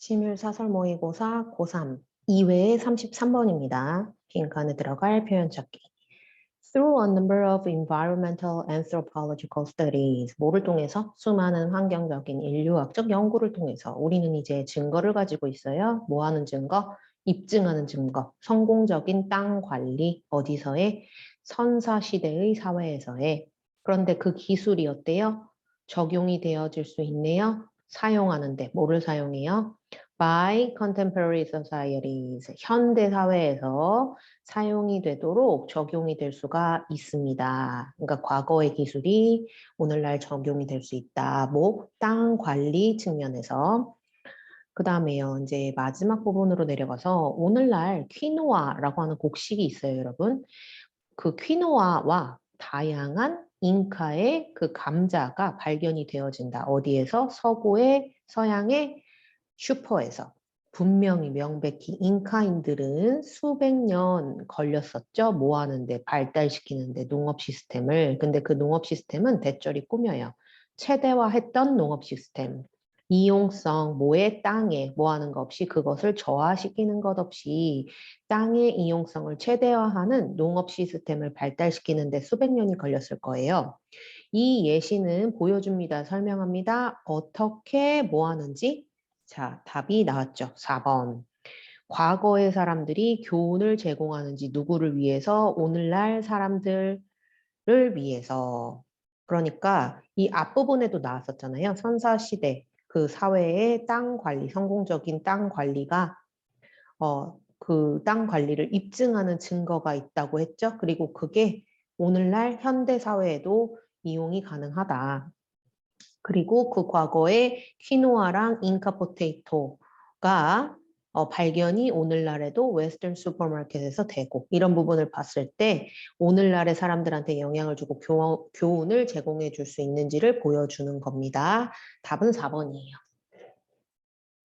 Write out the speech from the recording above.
심율사설 모의고사 고3 2회의 33번입니다. 빈칸 안에 들어갈 표현 찾기. Through a number of environmental anthropological studies, 뭐를 통해서 수많은 환경적인 인류학적 연구를 통해서 우리는 이제 증거를 가지고 있어요. 뭐 하는 증거? 입증하는 증거. 성공적인 땅 관리 어디서의 선사 시대의 사회에서의 그런데 그 기술이 어때요? 적용이 되어질 수 있네요. 사용하는데 뭐를 사용해요? by contemporary societies 현대 사회에서 사용이 되도록 적용이 될 수가 있습니다. 그러니까 과거의 기술이 오늘날 적용이 될 수 있다. 뭐 땅 관리 측면에서 그 다음에요. 이제 마지막 부분으로 내려가서 오늘날 퀴노아라고 하는 곡식이 있어요, 여러분. 그 퀴노아와 다양한 잉카의 그 감자가 발견이 되어진다. 어디에서? 서구의 서양의 슈퍼에서 분명히 명백히 잉카인들은 수백 년 걸렸었죠. 뭐 하는데 발달시키는데 농업 시스템을. 근데 그 농업 시스템은 대절이 꾸며요. 최대화했던 농업 시스템. 이용성, 뭐의 땅에 뭐 하는 것 없이 그것을 저하시키는 것 없이 땅의 이용성을 최대화하는 농업 시스템을 발달시키는 데 수백 년이 걸렸을 거예요. 이 예시는 보여줍니다. 설명합니다. 어떻게 뭐 하는지 자, 답이 나왔죠. 4번. 과거의 사람들이 교훈을 제공하는지 누구를 위해서 오늘날 사람들을 위해서 그러니까 이 앞부분에도 나왔었잖아요. 선사시대 그 사회의 땅 관리, 성공적인 땅 관리가 어, 그 땅 관리를 입증하는 증거가 있다고 했죠. 그리고 그게 오늘날 현대 사회에도 이용이 가능하다. 그리고 그 과거에 퀴노아랑 잉카 포테이토가 어, 발견이 오늘날에도 웨스턴 슈퍼마켓에서 되고 이런 부분을 봤을 때 오늘날의 사람들한테 영향을 주고 교, 교훈을 제공해 줄 수 있는지를 보여주는 겁니다. 답은 4번이에요.